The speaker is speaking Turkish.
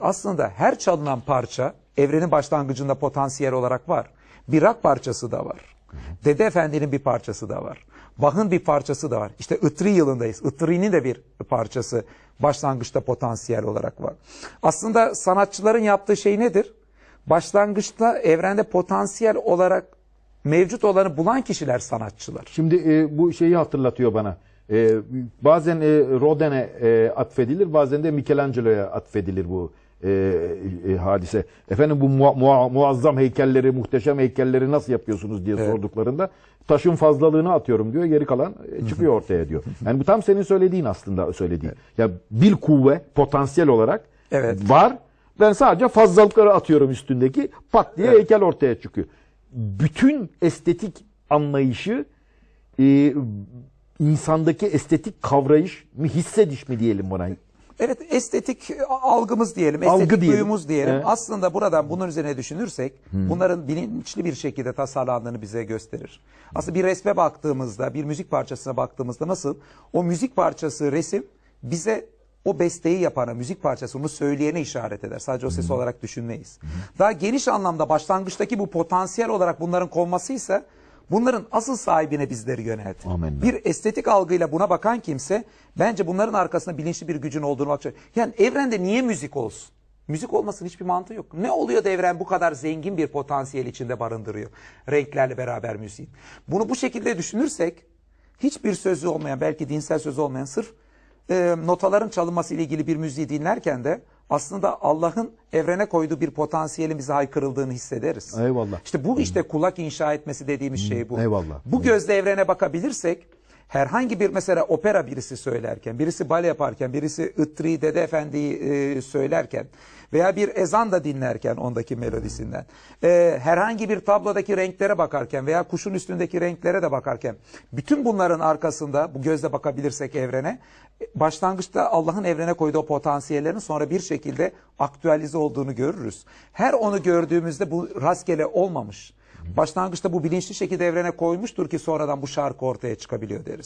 aslında her çalınan parça evrenin başlangıcında potansiyel olarak var. Bir rock parçası da var. Dede Efendi'nin bir parçası da var. Bach'ın bir parçası da var. İşte Itri yılındayız. Itri'nin de bir parçası başlangıçta potansiyel olarak var. Aslında sanatçıların yaptığı şey nedir? Başlangıçta evrende potansiyel olarak mevcut olanı bulan kişiler sanatçılar. Şimdi e, bu şeyi hatırlatıyor bana. E, bazen e, Rodin'e e, atfedilir, bazen de Michelangelo'ya atfedilir bu e, e, hadise. Efendim bu mua- mua- muazzam heykelleri, muhteşem heykelleri nasıl yapıyorsunuz diye sorduklarında taşın fazlalığını atıyorum diyor, geri kalan e, çıkıyor ortaya diyor. Yani bu tam senin söylediğin aslında söylediğin. Ya bil kuvve potansiyel olarak Evet. var. Ben sadece fazlalıkları atıyorum üstündeki pat diye heykel ortaya çıkıyor. Bütün estetik anlayışı e, insandaki estetik kavrayış mı hissediş mi diyelim buna? Evet estetik algımız diyelim, Algı estetik diyelim. duyumuz diyelim. Evet. Aslında buradan bunun üzerine düşünürsek bunların bilinçli bir şekilde tasarlandığını bize gösterir. Aslında bir resme baktığımızda, bir müzik parçasına baktığımızda nasıl o müzik parçası resim bize o besteyi yapana, müzik parçası, onu söyleyene işaret eder. Sadece o ses olarak düşünmeyiz. Daha geniş anlamda başlangıçtaki bu potansiyel olarak bunların konmasıysa bunların asıl sahibine bizleri yöneltir. Amenna. Bir estetik algıyla buna bakan kimse bence bunların arkasında bilinçli bir gücün olduğunu bakacak. Yani evrende niye müzik olsun? Müzik olmasının hiçbir mantığı yok. Ne oluyor da evren bu kadar zengin bir potansiyel içinde barındırıyor? Renklerle beraber müziğin. Bunu bu şekilde düşünürsek hiçbir sözü olmayan belki dinsel sözü olmayan sırf e, notaların çalınması ile ilgili bir müziği dinlerken de aslında Allah'ın evrene koyduğu bir potansiyelin bize haykırıldığını hissederiz. Eyvallah. İşte bu işte kulak inşa etmesi dediğimiz şey bu. eyvallah. Bu gözle evrene bakabilirsek herhangi bir mesela opera birisi söylerken, birisi bale yaparken, birisi Itri Dede Efendi'yi e, söylerken veya bir ezan da dinlerken ondaki melodisinden, e, herhangi bir tablodaki renklere bakarken veya kuşun üstündeki renklere de bakarken, bütün bunların arkasında bu gözle bakabilirsek evrene, başlangıçta Allah'ın evrene koyduğu potansiyellerin sonra bir şekilde aktüelize olduğunu görürüz. Her onu gördüğümüzde bu rastgele olmamış. Başlangıçta bu bilinçli şekilde evrene koymuştur ki sonradan bu şarkı ortaya çıkabiliyor deriz.